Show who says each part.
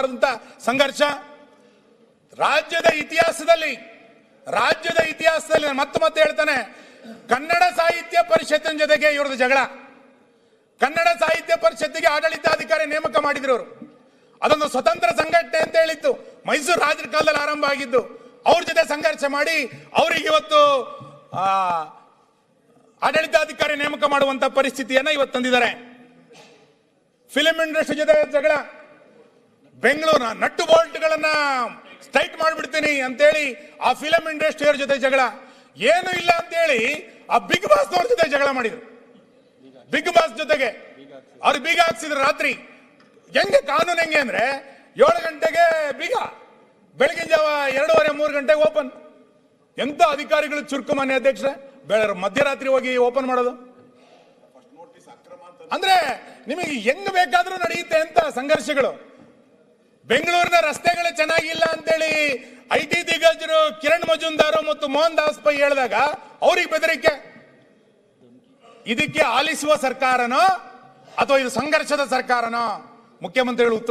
Speaker 1: ಆಗಬಾರದಂತ ಸಂಘರ್ಷ? ರಾಜ್ಯದ ಇತಿಹಾಸದಲ್ಲಿ ರಾಜ್ಯದ ಇತಿಹಾಸದಲ್ಲಿ ನಾನು ಮತ್ತೆ ಮತ್ತೆ ಹೇಳ್ತಾನೆ ಕನ್ನಡ ಸಾಹಿತ್ಯ ಪರಿಷತ್ತಿನ ಜೊತೆಗೆ ಇವ್ರದ್ದು ಜಗಳ. ಕನ್ನಡ ಸಾಹಿತ್ಯ ಪರಿಷತ್ತಿಗೆ ಆಡಳಿತಾಧಿಕಾರಿ ನೇಮಕ ಮಾಡಿದ್ರು ಅವರು ಅದೊಂದು ಸ್ವತಂತ್ರ ಸಂಘಟನೆ ಅಂತ ಹೇಳಿತ್ತು. ಮೈಸೂರು ರಾಜರ ಕಾಲದಲ್ಲಿ ಆರಂಭ ಆಗಿದ್ದು ಅವ್ರ ಜೊತೆ ಸಂಘರ್ಷ ಮಾಡಿ ಅವರಿಗೆ ಇವತ್ತು ಆ, ಆಡಳಿತಾಧಿಕಾರಿ ನೇಮಕ ಮಾಡುವಂತ ಪರಿಸ್ಥಿತಿಯನ್ನ ಇವತ್ತು ತಂದಿದ್ದಾರೆ. ಫಿಲಂ ಇಂಡಸ್ಟ್ರಿ ಜೊತೆ ಜಗಳ. ಬೆಂಗಳೂರಿನ ನಟ್ಟು ಬೋಲ್ಟ್ಗಳನ್ನ ಸ್ಟೈಟ್ ಮಾಡಿಬಿಡ್ತೀನಿ ಅಂತೇಳಿ ಆ ಫಿಲಂ ಇಂಡಸ್ಟ್ರಿಯವ್ರ ಜೊತೆ ಜಗಳ. ಏನು ಇಲ್ಲ ಅಂತೇಳಿ ಆ ಬಿಗ್ ಬಾಸ್ ಅವ್ರ ಜೊತೆ ಜಗಳ ಮಾಡಿದ್ರು. ಬಿಗ್ ಬಾಸ್ ಜೊತೆಗೆ. ಅವ್ರು ಬೀಗ ಹಾಕ್ಸಿದ್ರು ರಾತ್ರಿ. ಹೆಂಗೆ ಕಾನೂನು ಹೆಂಗೆ ಅಂದ್ರೆ ಏಳು ಗಂಟೆಗೆ ಬೀಗ. ಬೆಳಗಿನ ಜಾವ ಎರಡೂವರೆ, ಮೂರು ಗಂಟೆಗೆ ಓಪನ್ ಎಂತ ಅಧಿಕಾರಿಗಳು ಚುರುಕು ಮಾನ್ಯ ಅಧ್ಯಕ್ಷರೇ? ಬೆಳ ಮಧ್ಯರಾತ್ರಿ ಹೋಗಿ ಓಪನ್ ಮಾಡೋದು. ಅಂದ್ರೆ ನಿಮಗೆ ಹೆಂಗ್ ಬೇಕಾದ್ರೂ ನಡೆಯುತ್ತೆ ಅಂತ ಸಂಘರ್ಷಗಳು. ಬೆಂಗಳೂರಿನ ರಸ್ತೆಗಳು ಚೆನ್ನಾಗಿಲ್ಲ ಅಂತೇಳಿ ಐ ಟಿ ದಿಗ್ಗಜರು ಕಿರಣ್ ಮಜುಂದಾರ್ ಮತ್ತು ಮೋಹನ್ ದಾಸ್ ಪೈ ಹೇಳಿದಾಗ ಅವ್ರಿಗೆ ಬೆದರಿಕೆ. ಇದಕ್ಕೆ ಆಲಿಸುವ ಸರ್ಕಾರನೋ ಅಥವಾ ಇದು ಸಂಘರ್ಷದ ಸರ್ಕಾರನೋ? ಮುಖ್ಯಮಂತ್ರಿಗಳು